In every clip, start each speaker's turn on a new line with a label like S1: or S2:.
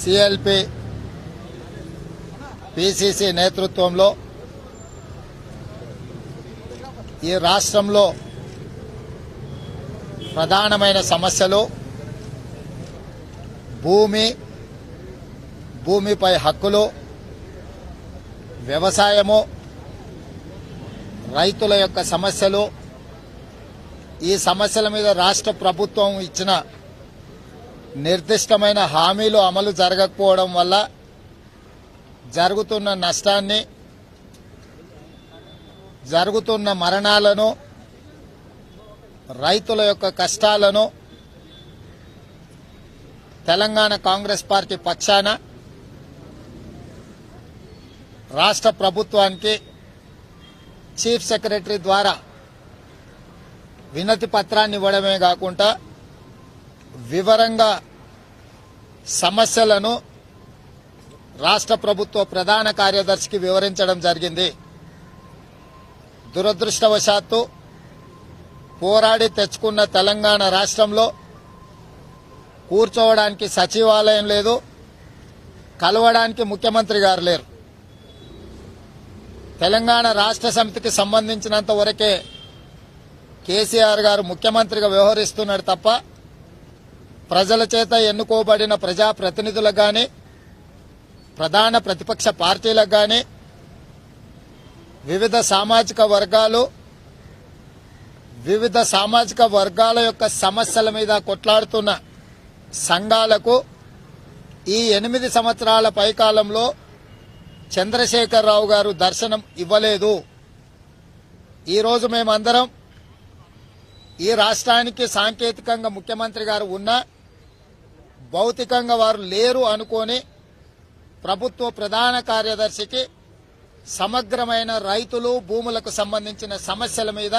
S1: CLP PCC నేతృత్వంలో ఈ రాష్ట్రంలో ప్రధానమైన సమస్యలు భూమి భూమిపై హక్కులు వ్యవసాయము రైతుల యొక్క సమస్యలు. ఈ సమస్యల మీద రాష్ట్ర ప్రభుత్వం ఇచ్చిన నిర్దిష్టమైన హామీలు అమలు జరగకపోవడం వల్ల జరుగుతున్న నష్టాన్ని జరుగుతున్న మరణాలను రైతుల యొక్క కష్టాలను తెలంగాణ కాంగ్రెస్ పార్టీ పక్షాన రాష్ట్ర ప్రభుత్వానికి చీఫ్ సెక్రటరీ ద్వారా వినతి పత్రాన్ని ఇవ్వడమే కాకుండా వివరంగా సమస్యలను రాష్ట్ర ప్రభుత్వ ప్రధాన కార్యదర్శికి వివరించడం జరిగింది. దురదృష్టవశాత్తు పోరాడి తెచ్చుకున్న తెలంగాణ రాష్ట్రంలో కూర్చోవడానికి సచివాలయం లేదు కలవడానికి ముఖ్యమంత్రి గారు లేరు. తెలంగాణ రాష్ట్ర సమితికి సంబంధించినంత వరకే కేసీఆర్ గారు ముఖ్యమంత్రిగా వ్యవహరిస్తున్నాడు తప్ప ప్రజల చేత ఎన్నుకోబడిన ప్రజాప్రతినిధులకు కానీ ప్రధాన ప్రతిపక్ష పార్టీలకు కానీ వివిధ సామాజిక వర్గాలు వివిధ సామాజిక వర్గాల యొక్క సమస్యల మీద కొట్లాడుతున్న సంఘాలకు ఈ ఎనిమిది సంవత్సరాల పైకాలంలో చంద్రశేఖరరావు గారు దర్శనం ఇవ్వలేదు. ఈరోజు మేమందరం ఈ రాష్ట్రానికి సాంకేతికంగా ముఖ్యమంత్రి గారు ఉన్నా భౌతికంగా వారు లేరు అనుకొని ప్రభుత్వ ప్రధాన కార్యదర్శికి సమగ్రమైన రైతులు భూములకు సంబంధించిన సమస్యల మీద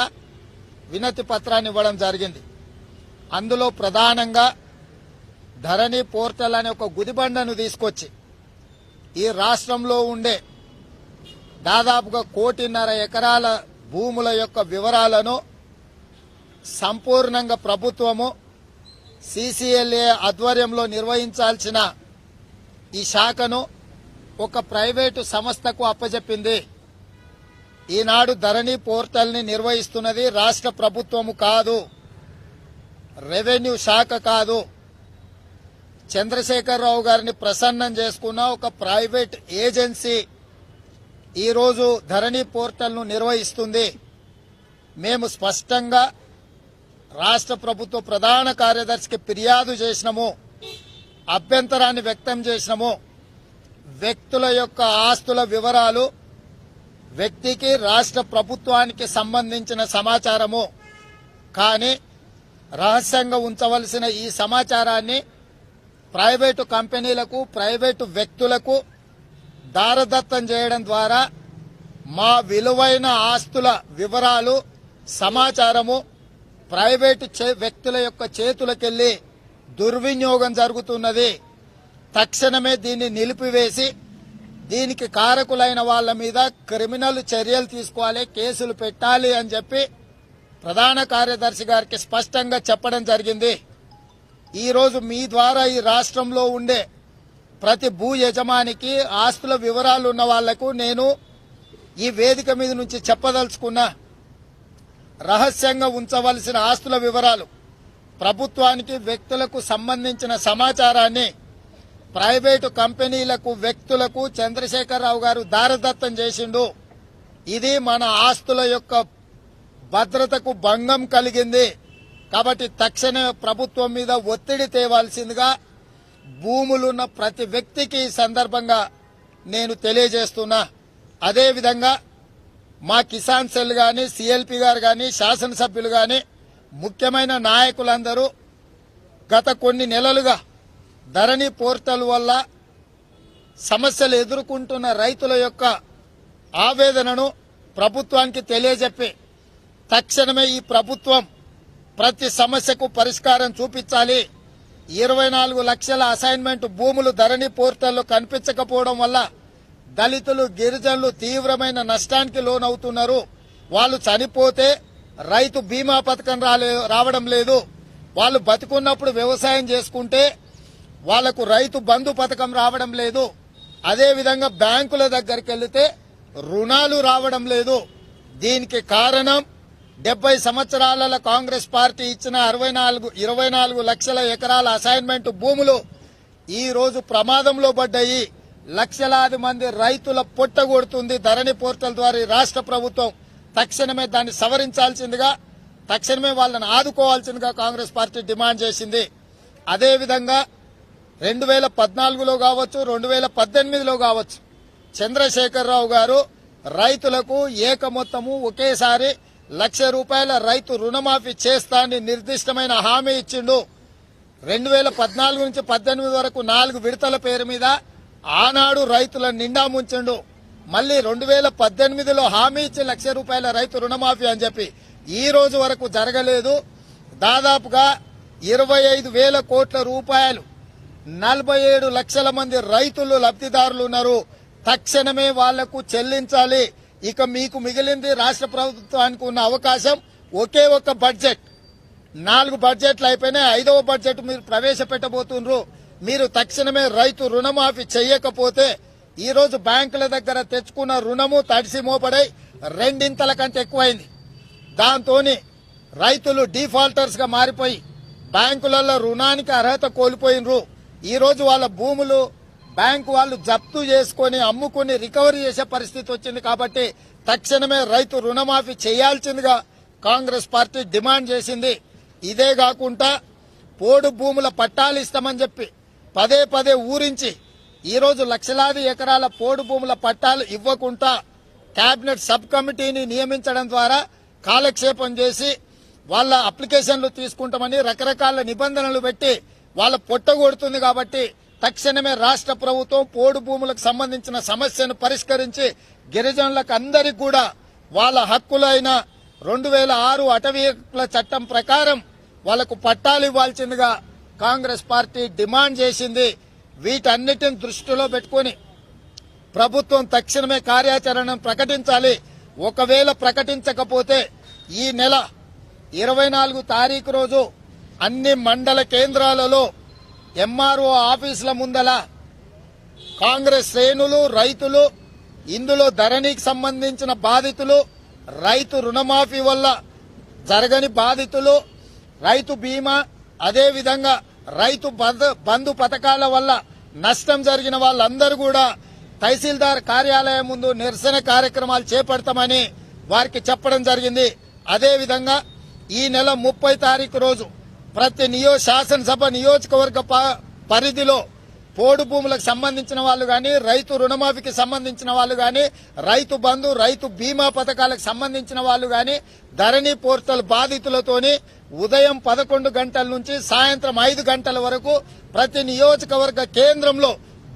S1: వినతి పత్రాన్ని ఇవ్వడం జరిగింది. అందులో ప్రధానంగా ధరణి పోర్టల్ అనే ఒక గుదిబండను తీసుకొచ్చి ఈ రాష్ట్రంలో ఉండే దాదాపుగా కోటిన్నర ఎకరాల భూముల యొక్క వివరాలను సంపూర్ణంగా ప్రభుత్వము సిసిఎల్ఏ ఆధ్వర్యంలో నిర్వహించాల్సిన ఈ శాఖను ఒక ప్రైవేటు సంస్థకు అప్పజెప్పింది. ఈనాడు ధరణి పోర్టల్ని నిర్వహిస్తున్నది రాష్ట్ర ప్రభుత్వము కాదు రెవెన్యూ శాఖ కాదు. చంద్రశేఖరరావు గారిని ప్రసన్నం చేసుకున్న ఒక ప్రైవేట్ ఏజెన్సీ ఈరోజు ధరణి పోర్టల్ను నిర్వహిస్తుంది. మేము స్పష్టంగా రాష్ట్ర ప్రభుత్వ ప్రధాన కార్యదర్శికి ఫిర్యాదు చేసినాము అభ్యంతరాన్ని వ్యక్తం చేసినాము వ్యక్తుల యొక్క ఆస్తుల వివరాలు వ్యక్తికి రాష్ట్ర ప్రభుత్వానికి సంబంధించిన సమాచారము. కానీ రహస్యంగా ఉంచవలసిన ఈ సమాచారాన్ని ప్రైవేటు కంపెనీలకు ప్రైవేటు వ్యక్తులకు దారదత్తం చేయడం ద్వారా మా విలువైన ఆస్తుల వివరాలు సమాచారము ప్రైవేటు చే- వ్యక్తుల యొక్క చేతులకెళ్ళి దుర్వినియోగం జరుగుతున్నది. తక్షణమే దీన్ని నిలిపివేసి దీనికి కారకులైన వాళ్ళ మీద క్రిమినల్ చర్యలు తీసుకోవాలి కేసులు పెట్టాలి అని చెప్పి ప్రధాన కార్యదర్శి గారికి స్పష్టంగా చెప్పడం జరిగింది. ఈరోజు మీ ద్వారా ఈ రాష్ట్రంలో ఉండే ప్రతి భూ యజమానికి ఆస్తుల వివరాలు ఉన్న వాళ్ళకు నేను ఈ వేదిక మీద నుంచి చెప్పదలుచుకున్నా రహస్యంగా ఉంచవలసిన ఆస్తుల వివరాలు. ప్రభుత్వానికి వ్యక్తులకు సంబంధించిన సమాచారాన్ని ప్రైవేటు కంపెనీలకు వ్యక్తులకు చంద్రశేఖరరావు గారు దారదత్తం చేసిండు. ఇది మన ఆస్తుల యొక్క భద్రతకు భంగం కలిగింది. కాబట్టి తక్షణ ప్రభుత్వం మీద ఒత్తిడి తేవాల్సిందిగా భూములున్న ప్రతి వ్యక్తికి ఈ సందర్భంగా నేను తెలియజేస్తున్నా. అదేవిధంగా మా కిసాన్ సెల్ గాని సిఎల్పి గారు కానీ శాసనసభ్యులు కానీ ముఖ్యమైన నాయకులందరూ గత కొన్ని నెలలుగా ధరణి పోర్టల్ వల్ల సమస్యలు ఎదుర్కొంటున్న రైతుల యొక్క ఆవేదనను ప్రభుత్వానికి తెలియజెప్పి తక్షణమే ఈ ప్రభుత్వం ప్రతి సమస్యకు పరిష్కారం చూపించాలి. ఇరవై నాలుగు లక్షల అసైన్మెంట్ భూములు ధరణి పోర్టల్లో కనిపించకపోవడం వల్ల దళితులు గిరిజనులు తీవ్రమైన నష్టానికి లోనవుతున్నారు. వాళ్ళు చనిపోతే రైతు బీమా పథకం రాలే రావడం లేదు. వాళ్ళు బతికున్నప్పుడు వ్యవసాయం చేసుకుంటే వాళ్ళకు రైతు బంధు పథకం రావడం లేదు. అదేవిధంగా బ్యాంకుల దగ్గరికి వెళితే రుణాలు రావడం లేదు. దీనికి కారణం డెబ్బై సంవత్సరాల కాంగ్రెస్ పార్టీ ఇచ్చిన అరవై నాలుగు ఇరవై నాలుగు లక్షల ఎకరాల అసైన్మెంట్ భూములు ఈరోజు ప్రమాదంలో పడ్డాయి. లక్షలాది మంది రైతుల పొట్టగొడుతుంది ధరణి పోర్టల్ ద్వారా రాష్ట్ర ప్రభుత్వం. తక్షణమే దాన్ని సవరించాల్సిందిగా తక్షణమే వాళ్ళని ఆదుకోవాల్సిందిగా కాంగ్రెస్ పార్టీ డిమాండ్ చేసింది. అదేవిధంగా రెండు వేల పద్నాలుగులో కావచ్చు రెండు వేల పద్దెనిమిదిలో కావచ్చు చంద్రశేఖరరావు గారు రైతులకు ఏక మొత్తము ఒకేసారి లక్ష రూపాయల రైతు రుణమాఫీ చేస్తా అని నిర్దిష్టమైన హామీ ఇచ్చిండు. రెండు వేల పద్నాలుగు నుంచి పద్దెనిమిది వరకు నాలుగు విడతల పేరు మీద ఆనాడు రైతుల నిండా ముంచిండు. మళ్ళీ రెండు వేల పద్దెనిమిదిలో హామీ ఇచ్చి లక్ష రూపాయల రైతు రుణమాఫీ అని చెప్పి ఈ రోజు వరకు జరగలేదు. దాదాపుగా ఇరవై ఐదు వేల కోట్ల రూపాయలు నలభై ఏడు లక్షల మంది రైతులు లబ్ధిదారులు ఉన్నారు. తక్షణమే వాళ్ళకు చెల్లించాలి. ఇక మీకు మిగిలింది రాష్ట్ర ప్రభుత్వానికి ఉన్న అవకాశం ఒకే ఒక బడ్జెట్. నాలుగు బడ్జెట్లు అయిపోయినాయి. ఐదవ బడ్జెట్ మీరు ప్రవేశపెట్టబోతున్నారు మీరు తక్షణమే రైతు రుణమాఫీ చేయకపోతే ఈరోజు బ్యాంకుల దగ్గర తెచ్చుకున్న రుణము తడిసి మోపడై రెండింతల కంటే ఎక్కువైంది. దాంతోని రైతులు డిఫాల్టర్స్గా మారిపోయి బ్యాంకులలో రుణానికి అర్హత కోల్పోయినరు. ఈరోజు వాళ్ళ భూములు బ్యాంకు వాళ్ళు జప్తు చేసుకొని అమ్ముకుని రికవరీ చేసే పరిస్థితి వచ్చింది కాబట్టి తక్షణమే రైతు రుణమాఫీ చేయాల్సిందిగా కాంగ్రెస్ పార్టీ డిమాండ్ చేసింది. ఇదే కాకుండా పోడు భూముల పట్టాలు ఇస్తామని చెప్పి పదే పదే ఊరించి ఈరోజు లక్షలాది ఎకరాల పోడు భూముల పట్టాలు ఇవ్వకుండా కేబినెట్ సబ్ కమిటీని నియమించడం ద్వారా కాలక్షేపం చేసి వాళ్ళ అప్లికేషన్లు తీసుకుంటామని రకరకాల నిబంధనలు పెట్టి వాళ్ళ పొట్టగొడుతుంది కాబట్టి తక్షణమే రాష్ట్ర ప్రభుత్వం పోడు భూములకు సంబంధించిన సమస్యను పరిష్కరించి గిరిజనులకు అందరికీ కూడా వాళ్ళ హక్కులైన రెండు వేల ఆరు అటవీ హక్కుల చట్టం ప్రకారం వాళ్ళకు పట్టాలు ఇవ్వాల్సిందిగా కాంగ్రెస్ పార్టీ డిమాండ్ చేసింది. వీటన్నిటిని దృష్టిలో పెట్టుకొని ప్రభుత్వం తక్షణమే కార్యాచరణను ప్రకటించాలి. ఒకవేళ ప్రకటించకపోతే ఈ నెల ఇరవై నాలుగు తారీఖు రోజు అన్ని మండల కేంద్రాలలో ఎంఆర్ఓ ఆఫీసుల ముందల కాంగ్రెస్ శ్రేణులు రైతులు ఇందులో ధరణికి సంబంధించిన బాధితులు రైతు రుణమాఫీ వల్ల జరగని బాధితులు రైతు బీమా అదేవిధంగా రైతు బంధు- బంధు పథకాల వల్ల నష్టం జరిగిన వాళ్ళందరూ కూడా తహసీల్దార్ కార్యాలయం ముందు నిరసన కార్యక్రమాలు చేపడతామని వారికి చెప్పడం జరిగింది. అదేవిధంగా ఈ నెల ముప్పై తారీఖు రోజు ప్రతి నియో శాసనసభ నియోజకవర్గ ప- పరిధిలో పోడు భూములకు సంబంధించిన వాళ్ళు కానీ రైతు రుణమాఫీకి సంబంధించిన వాళ్ళు కానీ రైతు బంధు రైతు బీమా పథకాలకు సంబంధించిన వాళ్ళు కానీ ధరణి పోర్టల్ బాధితులతోని ఉదయం పదకొండు గంటల నుంచి సాయంత్రం ఐదు గంటల వరకు ప్రతి నియోజకవర్గ కేంద్రంలో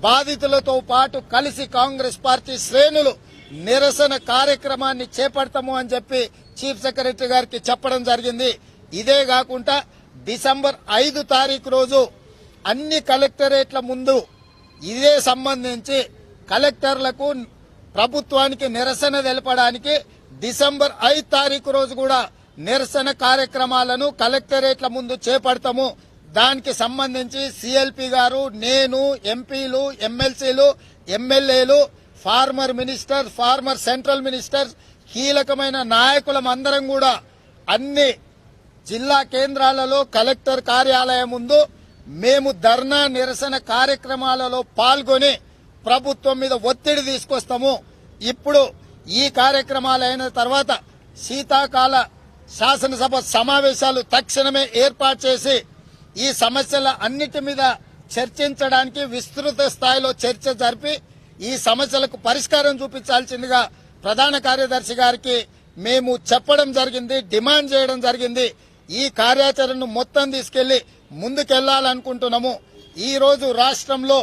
S1: బాధితులతో పాటు కలిసి కాంగ్రెస్ పార్టీ శ్రేణులు నిరసన కార్యక్రమాన్ని చేపడతాము అని చెప్పి చీఫ్ సెక్రటరీ గారికి చెప్పడం జరిగింది. ఇదే కాకుండా డిసెంబర్ ఐదు తారీఖు రోజు అన్ని కలెక్టరేట్ల ముందు ఇదే సంబంధించి కలెక్టర్లకు ప్రభుత్వానికి నిరసన తెలపడానికి డిసెంబర్ ఐదు తారీఖు రోజు కూడా నిరసన కార్యక్రమాలను కలెక్టరేట్ల ముందు చేపడతాము. దానికి సంబంధించి సిఎల్పి గారు నేను ఎంపీలు ఎమ్మెల్సీలు ఎమ్మెల్యేలు former minister former central minister కీలకమైన నాయకులం అందరం కూడా అన్ని జిల్లా కేంద్రాలలో కలెక్టర్ కార్యాలయం ముందు మేము ధర్నా నిరసన కార్యక్రమాలలో పాల్గొని ప్రభుత్వం మీద ఒత్తిడి తీసుకొస్తాము. ఇప్పుడు ఈ కార్యక్రమాలు అయిన తర్వాత శీతాకాల శాసనసభ సమావేశాలు తక్షణమే ఏర్పాటు చేసి ఈ సమస్యల అన్నిటి మీద చర్చించడానికి విస్తృత స్థాయిలో చర్చ జరిపి ఈ సమస్యలకు పరిష్కారం చూపించాల్సిందిగా ప్రధాన కార్యదర్శి గారికి మేము చెప్పడం జరిగింది డిమాండ్ చేయడం జరిగింది. ఈ కార్యాచరణను మొత్తం తీసుకెళ్ళి ముందుకెళ్ళాలనుకుంటున్నాము. ఈరోజు రాష్ట్రంలో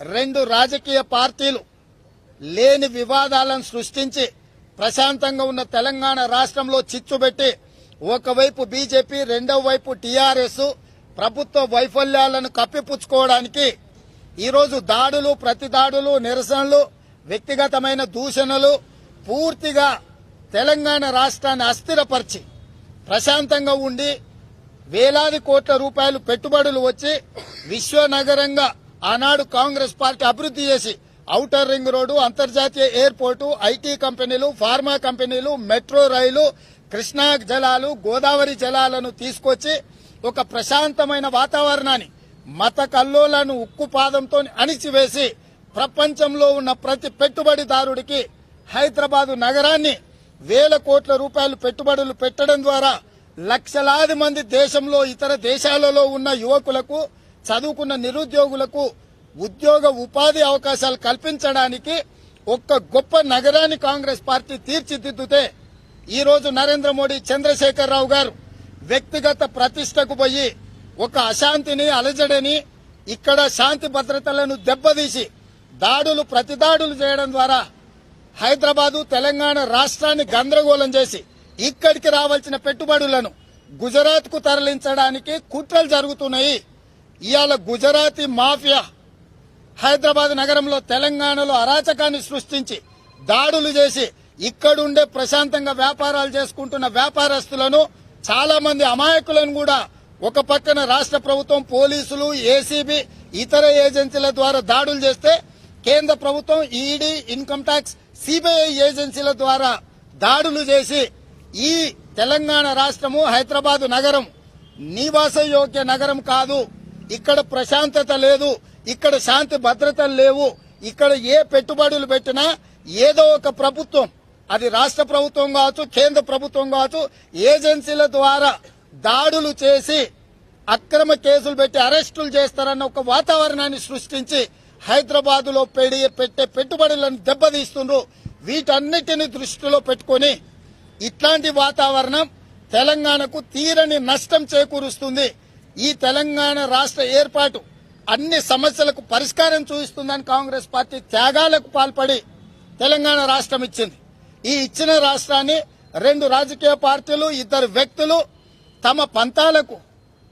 S1: రెండు రాజకీయ పార్టీలు లేని వివాదాలను సృష్టించి ప్రశాంతంగా ఉన్న తెలంగాణ రాష్ట్రంలో చిచ్చుబెట్టి ఒకవైపు బీజేపీ రెండవ వైపు టీఆర్ఎస్ ప్రభుత్వ వైఫల్యాలను కప్పిపుచ్చుకోవడానికి ఈరోజు దాడులు ప్రతి దాడులు నిరసనలు వ్యక్తిగతమైన దూషణలు పూర్తిగా తెలంగాణ రాష్ట్రాన్ని అస్థిరపరిచి ప్రశాంతంగా ఉండి వేలాది కోట్ల రూపాయలు పెట్టుబడులు వచ్చి విశ్వనగరంగా ఆనాడు కాంగ్రెస్ పార్టీ అభివృద్ధి చేసి ఔటర్ రింగ్ రోడ్డు అంతర్జాతీయ ఎయిర్పోర్టు ఐటీ కంపెనీలు ఫార్మా కంపెనీలు మెట్రో రైలు కృష్ణా జలాలు గోదావరి జలాలను తీసుకొచ్చి ఒక ప్రశాంతమైన వాతావరణాన్ని మత కల్లోలను ఉక్కుపాదంతో అణిచివేసి ప్రపంచంలో ఉన్న ప్రతి పెట్టుబడిదారుడికి హైదరాబాదు నగరాన్ని వేల కోట్ల రూపాయలు పెట్టుబడులు పెట్టడం ద్వారా లక్షలాది మంది దేశంలో ఇతర దేశాలలో ఉన్న యువకులకు చదువుకున్న నిరుద్యోగులకు ఉద్యోగ ఉపాధి అవకాశాలు కల్పించడానికి ఒక్క గొప్ప నగరాన్ని కాంగ్రెస్ పార్టీ తీర్చిదిద్దుతే ఈరోజు నరేంద్ర మోడీ చంద్రశేఖరరావు గారు వ్యక్తిగత ప్రతిష్టకు పోయి ఒక అశాంతిని అలజడని ఇక్కడ శాంతి భద్రతలను దెబ్బతీసి దాడులు ప్రతిదాడులు చేయడం ద్వారా హైదరాబాదు తెలంగాణ రాష్ట్రాన్ని గందరగోళం చేసి ఇక్కడికి రావాల్సిన పెట్టుబడులను గుజరాత్కు తరలించడానికి కుట్రలు జరుగుతున్నాయి. ఇవాళ గుజరాతీ మాఫియా హైదరాబాద్ నగరంలో తెలంగాణలో అరాచకాన్ని సృష్టించి దాడులు చేసి ఇక్కడుండే ప్రశాంతంగా వ్యాపారాలు చేసుకుంటున్న వ్యాపారస్తులను చాలా మంది అమాయకులను కూడా ఒక పక్కన రాష్ట్ర ప్రభుత్వం పోలీసులు ఏసీబీ ఇతర ఏజెన్సీల ద్వారా దాడులు చేస్తే కేంద్ర ప్రభుత్వం ఈడీ ఇన్కమ్ ట్యాక్స్ సిబిఐ ఏజెన్సీల ద్వారా దాడులు చేసి ఈ తెలంగాణ రాష్ట్రము హైదరాబాద్ నగరం నివాసయోగ్య నగరం కాదు. ఇక్కడ ప్రశాంతత లేదు ఇక్కడ శాంతి భద్రతలు లేవు ఇక్కడ ఏ పెట్టుబడులు పెట్టినా ఏదో ఒక ప్రభుత్వం అది రాష్ట్ర ప్రభుత్వం కావచ్చు కేంద్ర ప్రభుత్వం కావచ్చు ఏజెన్సీల ద్వారా దాడులు చేసి అక్రమ కేసులు పెట్టి అరెస్టులు చేస్తారన్న ఒక వాతావరణాన్ని సృష్టించి హైదరాబాదులో పెడి పెట్టే పెట్టుబడులను దెబ్బతీస్తుండ్రు. వీటన్నిటిని దృష్టిలో పెట్టుకొని ఇట్లాంటి వాతావరణం తెలంగాణకు తీరని నష్టం చేకూరుస్తుంది. ఈ తెలంగాణ రాష్ట్ర ఏర్పాటు అన్ని సమస్యలకు పరిష్కారం చూపిస్తుందని కాంగ్రెస్ పార్టీ త్యాగాలకు పాల్పడి తెలంగాణ రాష్ట్రం ఇచ్చింది. ఈ ఇచ్చిన రాష్ట్రాన్ని రెండు రాజకీయ పార్టీలు ఇద్దరు వ్యక్తులు తమ పంతాలకు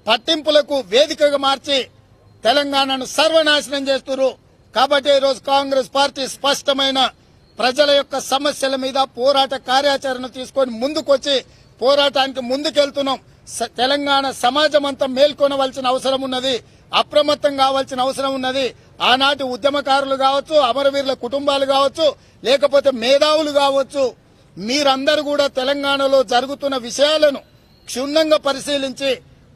S1: పట్టింపులకు వేదికగా మార్చి తెలంగాణను సర్వనాశనం చేస్తున్నారు కాబట్టి ఈరోజు కాంగ్రెస్ పార్టీ స్పష్టమైన ప్రజల యొక్క సమస్యల మీద పోరాట కార్యాచరణ తీసుకొని ముందుకొచ్చి పోరాటానికి ముందుకెళ్తున్నాం. స- తెలంగాణ సమాజం అంతా మేల్కొనవలసిన అవసరం ఉన్నది. అప్రమత్తం కావాల్సిన అవసరం ఉన్నది. ఆనాటి ఉద్యమకారులు కావచ్చు అమరవీరుల కుటుంబాలు కావచ్చు లేకపోతే మేధావులు కావచ్చు మీరందరూ కూడా తెలంగాణలో జరుగుతున్న విషయాలను క్షుణ్ణంగా పరిశీలించి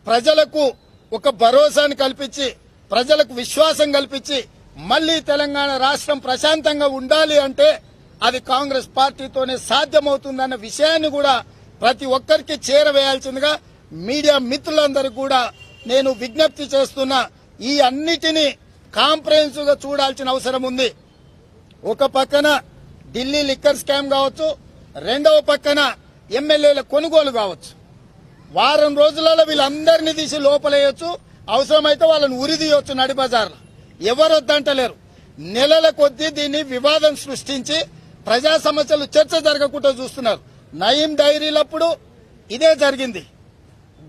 S1: ప్రజలకు ఒక భరోసాను కల్పించి ప్రజలకు విశ్వాసం కల్పించి మళ్ళీ తెలంగాణ రాష్ట్రం ప్రశాంతంగా ఉండాలి అంటే అది కాంగ్రెస్ పార్టీతోనే సాధ్యమవుతుందన్న విషయాన్ని కూడా ప్రతి ఒక్కరికి చేరవేయాల్సిందిగా మీడియా మిత్రులందరికీ కూడా నేను విజ్ఞప్తి చేస్తున్నా. ఈ అన్నిటినీ కాంప్రహెన్సివ్గా చూడాల్సిన అవసరం ఉంది. ఒక పక్కన ఢిల్లీ లిక్కర్ స్కామ్ కావచ్చు రెండవ పక్కన ఎమ్మెల్యేల కొనుగోలు కావచ్చు. వారం రోజులలో వీళ్ళందరినీ తీసి లోపలేయొచ్చు అవసరమైతే వాళ్ళని ఉరిదీయొచ్చు నడిబజార్లో. ఎవరొద్దంటలేరు. ఎవరు నెలల కొద్దీ దీన్ని వివాదం సృష్టించి ప్రజా సమస్యలు చర్చ జరగకుండా చూస్తున్నారు. నయీం డైరీలప్పుడు ఇదే జరిగింది.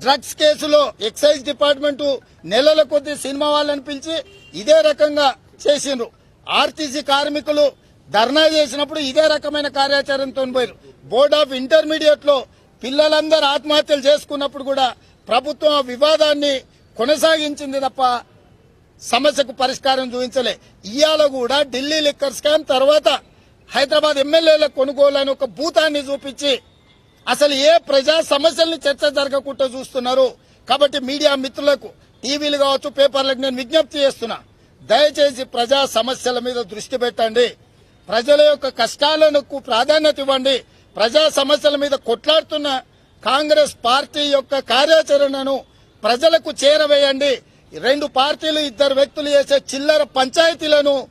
S1: డ్రగ్స్ కేసులో ఎక్సైజ్ డిపార్ట్మెంట్ నెలల కొద్ది సినిమా వాళ్ళని పిలిచి ఇదే రకంగా చేసిండ్రు. ఆర్టీసీ కార్మికులు ధర్నా చేసినప్పుడు ఇదే రకమైన కార్యాచరణతో పోయారు బోర్డ్ ఆఫ్ ఇంటర్మీడియట్లో పిల్లలందరూ ఆత్మహత్యలు చేసుకున్నప్పుడు కూడా ప్రభుత్వం ఆ వివాదాన్ని కొనసాగించింది తప్ప సమస్యకు పరిష్కారం చూపించలే. ఇవాళ కూడా ఢిల్లీ లిక్కర్ స్కామ్ తర్వాత హైదరాబాద్ ఎమ్మెల్యేల కొనుగోలు అని ఒక భూతాన్ని చూపించి అసలు ఏ ప్రజా సమస్యల్ని చర్చ జరగకుండా చూస్తున్నారు. కాబట్టి మీడియా మిత్రులకు టీవీలు కావచ్చు పేపర్లకు నేను విజ్ఞప్తి చేస్తున్నా. దయచేసి ప్రజా సమస్యల మీద దృష్టి పెట్టండి. ప్రజల యొక్క కష్టాలకు ప్రాధాన్యత ఇవ్వండి. ప్రజా సమస్యల మీద కొట్లాడుతున్న కాంగ్రెస్ పార్టీ యొక్క కార్యాచరణను ప్రజలకు చేరవేయండి. రెండు పార్టీలు ఇద్దరు వ్యక్తులు చేసే చిల్లర పంచాయతీలను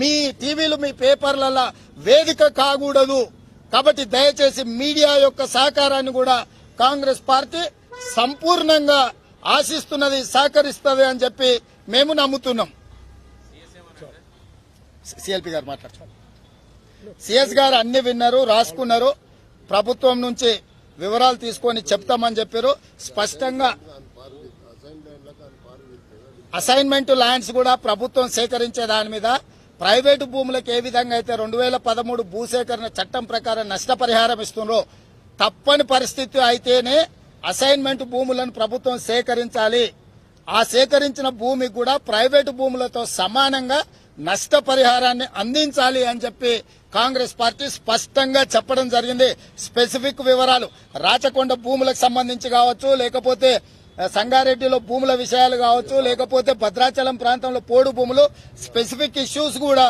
S1: మీ టీవీలు మీ పేపర్లలో వేదిక కాకూడదు. కాబట్టి దయచేసి మీడియా యొక్క సహకారాన్ని కూడా కాంగ్రెస్ పార్టీ సంపూర్ణంగా ఆశిస్తున్నది సహకరిస్తుంది అని చెప్పి మేము నమ్ముతున్నాం. సిఎల్పి గారు మాట్లాడుతున్నారు సిఎస్ గారు అన్ని విన్నారు రాసుకున్నారు ప్రభుత్వం నుంచి వివరాలు తీసుకొని చెప్తామని చెప్పారు స్పష్టంగా అసైన్మెంట్ ల్యాండ్స్ కూడా ప్రభుత్వం సేకరించే దాని మీద ప్రైవేటు భూములకు ఏ విధంగా అయితే రెండు వేల పదమూడు భూసేకరణ చట్టం ప్రకారం నష్టపరిహారం ఇస్తుందో తప్పని పరిస్థితి అయితేనే అసైన్మెంట్ భూములను ప్రభుత్వం సేకరించాలి. ఆ సేకరించిన భూమి కూడా ప్రైవేటు భూములతో సమానంగా నష్టపరిహారాన్ని అందించాలి అని చెప్పి కాంగ్రెస్ పార్టీ స్పష్టంగా చెప్పడం జరిగింది. స్పెసిఫిక్ వివరాలు రాచకొండ భూములకు సంబంధించి కావచ్చు లేకపోతే సంగారెడ్డిలో భూముల విషయాలు కావచ్చు లేకపోతే భద్రాచలం ప్రాంతంలో పోడు భూములు స్పెసిఫిక్ ఇష్యూస్ కూడా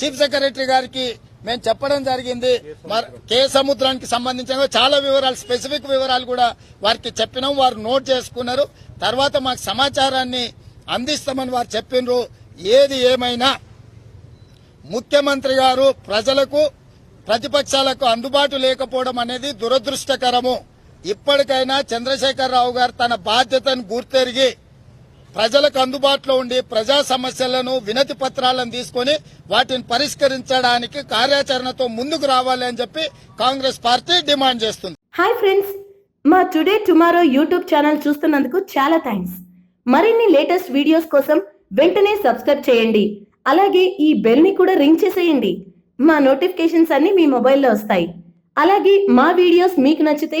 S1: చీఫ్ సెక్రటరీ గారికి మేము చెప్పడం జరిగింది. మరి కే సముద్రానికి సంబంధించిన చాలా వివరాలు స్పెసిఫిక్ వివరాలు కూడా వారికి చెప్పినాం వారు నోట్ చేసుకున్నారు. తర్వాత మాకు సమాచారాన్ని అందిస్తామని వారు చెప్పిండ్రు ఏది ఏమైనా ముఖ్యమంత్రి గారు ప్రజలకు ప్రతిపక్షాలకు అందుబాటు లేకపోవడం అనేది దురదృష్టకరము. ఇప్పటికైనా చంద్రశేఖరరావు గారు తన బాధ్యతను గుర్తెరిగి ప్రజలకు అందుబాటులో ఉండి ప్రజా సమస్యలను వినతి పత్రాలను తీసుకొని వాటిని పరిష్కరించడానికి కార్యాచరణతో ముందుకు రావాలి అని చెప్పి కాంగ్రెస్ పార్టీ డిమాండ్ చేస్తుంది.
S2: హాయ్ ఫ్రెండ్స్ మా టుడే టుమారో యూట్యూబ్ ఛానల్ చూస్తున్నందుకు చాలా థ్యాంక్స్. మరిన్ని లేటెస్ట్ వీడియోస్ కోసం వెంటనే సబ్స్క్రైబ్ చేయండి. అలాగే ఈ బెల్ని కూడా రింగ్ చేసేయండి. మా నోటిఫికేషన్స్ అన్ని మీ మొబైల్లో వస్తాయి. అలాగే మా వీడియోస్ మీకు నచ్చితే